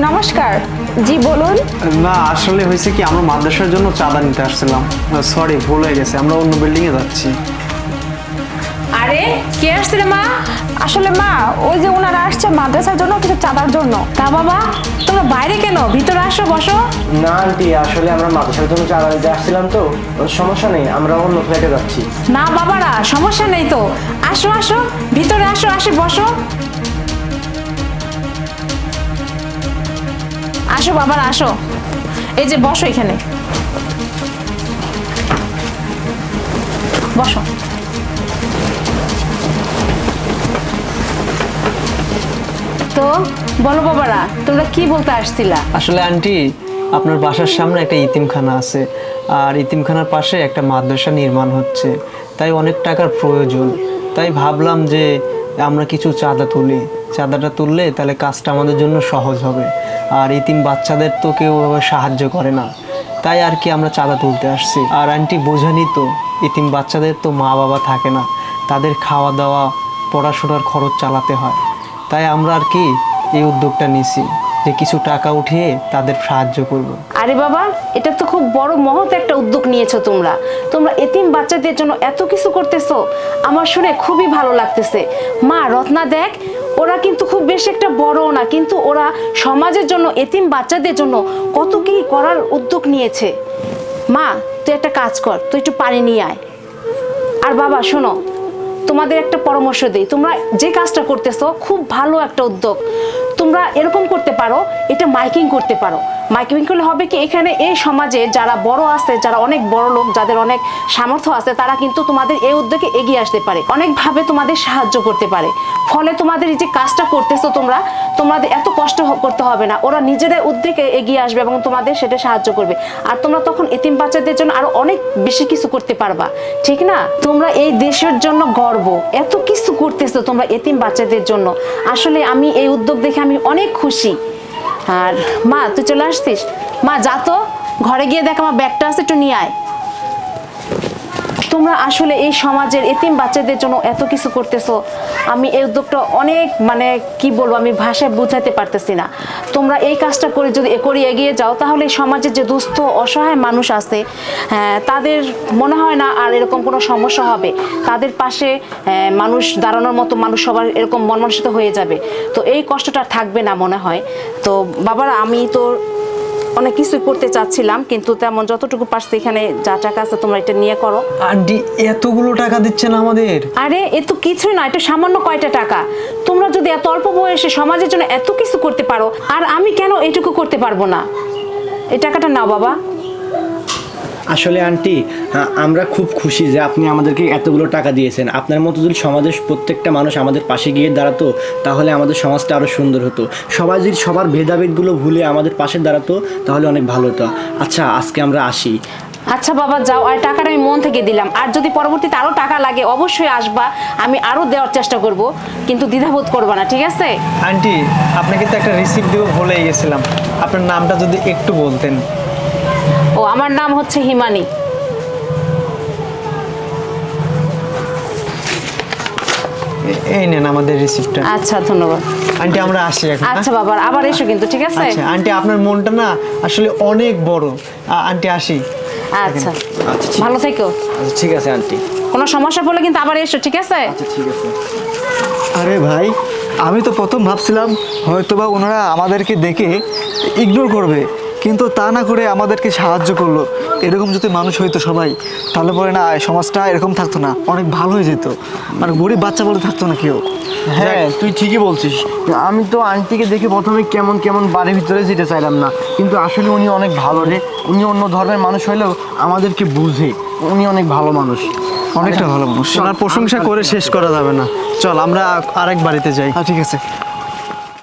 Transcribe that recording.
নমস্কার। জি বলুন। না আসলে হয়েছে কি আমরা মাদ্রাসার জন্য চাঁদা নিতে আসছিলাম। সরি ভুল হয়ে গেছে আমরা অন্য বিল্ডিং এ যাচ্ছি। আরে কে আসছে রে মা? আসলে মা ওই যে ওনারা আসছে মাদ্রাসার জন্য কিছু চাঁদার জন্য। তা বাবা তোমরা বাইরে কেন? ভিতরে আসো বসো। না আন্টি আসলে আমরা মাদ্রাসার জন্য চাঁদা দিতে আসছিলাম তো ওর সমস্যা নেই আমরা অন্য ফ্ল্যাটে যাচ্ছি। না বাবারা সমস্যা নেই তো। আসো আসো ভিতরে আসো আসে বসো। আসো বাবারা, আসো। এই যে বসো এখানে। বসো। তো বলো বাবারা, তোমরা কি বলতে আসছিলা? আসলে আন্টি, আপনার বাসার সামনে একটা ইতিমখানা আছে, আর ইতিমখানার পাশে একটা মাদ্রাসা নির্মাণ হচ্ছে। তাই অনেক টাকার প্রয়োজন। তাই ভাবলাম যে আমরা কিছু চাঁদা তুলি। চাঁদাটা তুললে তাহলে কাজটা আমাদের জন্য সহজ হবে। আর ইতিম বাচ্চাদের তো কেউ সাহায্য করে না। তাই আর কি আমরা চাঁদা তুলতে আসছি। আর আন্টি বোঝানি তো ইতিম বাচ্চাদের তো মা বাবা থাকে না। তাদের খাওয়া দাওয়া পড়াশোনার খরচ চালাতে হয়। তাই আমরা আর কি এই উদ্যোগটা নিছি যে কিছু টাকা উঠিয়ে তাদের সাহায্য করব। আরে বাবা, এটা তো খুব বড় মহৎ একটা উদ্যোগ নিয়েছো তোমরা। তোমরা এতিম বাচ্চাদের জন্য এত কিছু করতেছো। আমার শুনে খুবই ভালো লাগতেছে। মা, রত্না দেখ ওরা কিন্তু খুব বেশি একটা বড়ও না, কিন্তু ওরা সমাজের জন্য, এতিম বাচ্চাদের জন্য কত কি করার উদ্যোগ নিয়েছে। মা, তুই একটা কাজ কর, তুই একটু পানি নিয়ে আয়। আর বাবা, শোনো, তোমাদের একটা পরামর্শ দিই, তোমরা যে কাজটা করতেছো, খুব ভালো একটা উদ্যোগ। তোমরা এরকম করতে পারো, এটা মাইকিং করতে পারো। মাইকিং হবে কি? এখানে এই সমাজে যারা বড় আছে, যারা অনেক বড় লোক, যাদের অনেক সামর্থ্য আছে, তারা কিন্তু তোমাদের এই উদ্যোগে এগিয়ে আসতে পারে। অনেকভাবে তোমাদের সাহায্য করতে পারে। ফলে তোমাদের এই যে কাজটা করতেছো তোমরা, তোমাদের এত কষ্ট করতে হবে না। ওরা নিজেদের উদ্যোগে এগিয়ে আসবে এবং তোমাদের সেটা সাহায্য করবে। আর তোমরা তখন এতিম বাচ্চাদের জন্য আরও অনেক বেশি কিছু করতে পারবা। ঠিক না? তোমরা এই দেশের জন্য গর্ব। এত কিছু করতেছো তোমরা এতিম বাচ্চাদের জন্য। আসলে আমি এই উদ্যোগ দেখে আমি অনেক খুশি। আর মা, তুই চলে আসছিস মা, যা তো। ঘরে গিয়ে দেখ আমার ব্যাগটা আছে, একটু নিয়ে আয়। তোমরা আসলে এই সমাজের এতিম বাচ্চাদের জন্য এত কিছু করতেছো? আমি এই উদ্যোগটা অনেক মানে কি বলব আমি ভাষায় বোঝাতে পারতেছি না। তোমরা এই কাজটা করে যদি করে এগিয়ে যাও তাহলে সমাজের যে দুস্থ অসহায় মানুষ আছে হ্যাঁ, তাদের মনে হয় না আর এরকম কোনো সমস্যা হবে। তাদের পাশে মানুষ দাঁড়ানোর মতো মানুষ সবার এরকম মনমানসিত হয়ে যাবে। তো এই কষ্টটা থাকবে না মনে হয়। তো বাবারা আমি তো অনেক কিছু করতে চাচ্ছিলাম কিন্তু তেমন যতটুকু পারছি এখানে যা টাকা আছে তোমরা এটা নিয়ে করো। আন্টি এতগুলো টাকা দিচ্ছেন আমাদের? আরে এ তো কিছুই না এটা সামান্য কয়টা টাকা। তোমরা যদি এত অল্প বয়সে সমাজের জন্য এত কিছু করতে পারো আর আমি কেন এটুকু করতে পারব না? এই টাকাটা নাও বাবা। আসলে আন্টি আমরা খুব খুশি যে আপনি আমাদেরকে এতগুলো টাকা দিয়েছেন। আপনার মতো যদি সমাজের প্রত্যেকটা মানুষ আমাদের পাশে গিয়ে দাঁড়াতো তাহলে আমাদের সমাজটা আরও সুন্দর হতো। সবাই যদি সবার ভেদাভেদগুলো ভুলে আমাদের পাশে দাঁড়াতো তাহলে অনেক ভালো হতো। আচ্ছা আজকে আমরা আসি। আচ্ছা বাবা যাও। আর টাকাটা আমি মন থেকে দিলাম। আর যদি পরবর্তীতে আরও টাকা লাগে অবশ্যই আসবা। আমি আরও দেওয়ার চেষ্টা করব। কিন্তু দ্বিধাবোধ করবা না ঠিক আছে? আন্টি আপনাকে তো একটা রিসিপ্ট দিব ভুলেই গেছিলাম। আপনার নামটা যদি একটু বলতেন। ও আমার নাম হচ্ছে হিমানি। এই নেন আমাদের রিসিপ্টটা আচ্ছা ধন্যবাদ। আন্টি আমরা আসি এখন হ্যাঁ? আচ্ছা বাবা আবার এসো কিন্তু ঠিক আছে? আচ্ছা আন্টি আপনার মনটা না আসলে অনেক বড়। আন্টি আসি। আচ্ছা। আচ্ছা ভালো থেকো। আচ্ছা ঠিক আছে আন্টি। কোনো সমস্যা পড়লে কিন্তু আবার এসো ঠিক আছে? আচ্ছা ঠিক আছে। আরে ভাই আমি তো প্রথম ভাবছিলাম হয়তোবা ওনারা আমাদেরকে দেখে ইগনোর করবে। কিন্তু তা না করে আমাদেরকে সাহায্য করল। এরকম যদি মানুষ হইতো সবাই তাহলে পরে না সমাজটা এরকম থাকতো না। অনেক ভালো হয়ে যেত। মানে গরিব বাচ্চা বলে থাকতো না কেউ। হ্যাঁ তুই ঠিকই বলছিস। আমি তো আন্টিকে দেখে প্রথমে কেমন কেমন বাড়ির ভিতরে যেতে চাইলাম না। কিন্তু আসলে উনি অনেক ভালো রে। উনি অন্য ধর্মের মানুষ হলেও আমাদেরকে বুঝে। উনি অনেক ভালো মানুষ। অনেকটা ভালো মানুষ। প্রশংসা করে শেষ করা যাবে না। চল আমরা আরেক বাড়িতে যাই। হ্যাঁ ঠিক আছে।